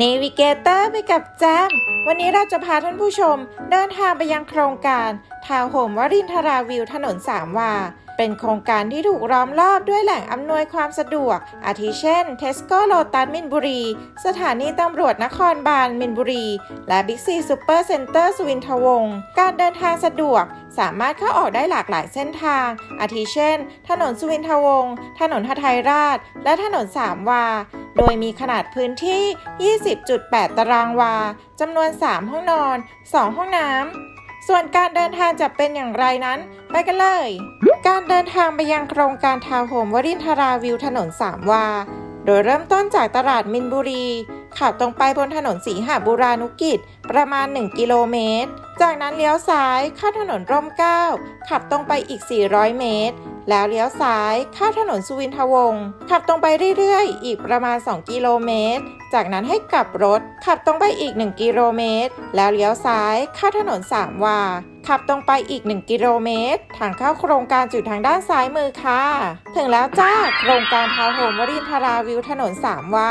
เนวิเกเตอร์ไปกับแจม วันนี้เราจะพาท่านผู้ชมเดินทางไปยังโครงการทาวน์โฮมวรินทราวิวถนนสามวา เป็นโครงการที่ถูกล้อมรอบด้วยแหล่งอำนวยความสะดวก อาทิเช่น เทสโก้โลตัสมินบุรี สถานีตำรวจนครบาลมินบุรี และบิ๊กซีซูเปอร์เซ็นเตอร์สุวินทวงศ์การเดินทางสะดวก สามารถเข้าออกได้หลากหลายเส้นทาง อาทิเช่น ถนนสุวินทวงศ์ ถนนหทัยราช และถนนสามวา โดยมีขนาดพื้นที่ 20.8 ตารางวา จำนวน 3 ห้องนอน 2 ห้องน้ำส่วนการเดินทางจะเป็นอย่างไรนั้น ไปกันเลย การเดินทางไปยังโครงการทาวน์โฮมวรินทราวิวถนนสามวา โดยเริ่มต้นจากตลาดมินบุรี ขับตรงไปบนถนนสีหาบุรานุกิจประมาณ 1 กิโลเมตร จากนั้นเลี้ยวซ้ายเข้าถนนร่มเก้าขับตรงไปอีก 400 เมตร แล้วเลี้ยวซ้ายเข้าถนนสุวินทวงศ์ขับตรงไปเรื่อยๆ อีกประมาณ 2 กิโลเมตร จากนั้นให้กลับรถ ขับตรงไปอีก 1 กิโลเมตร แล้วเลี้ยวซ้ายเข้าถนนสามวา ขับตรงไปอีก 1 กิโลเมตร ทางเข้าโครงการจุดทางด้านซ้ายมือค่ะ ถึงแล้วจ้า โครงการทาวน์โฮมวรินทราวิวถนนสามวา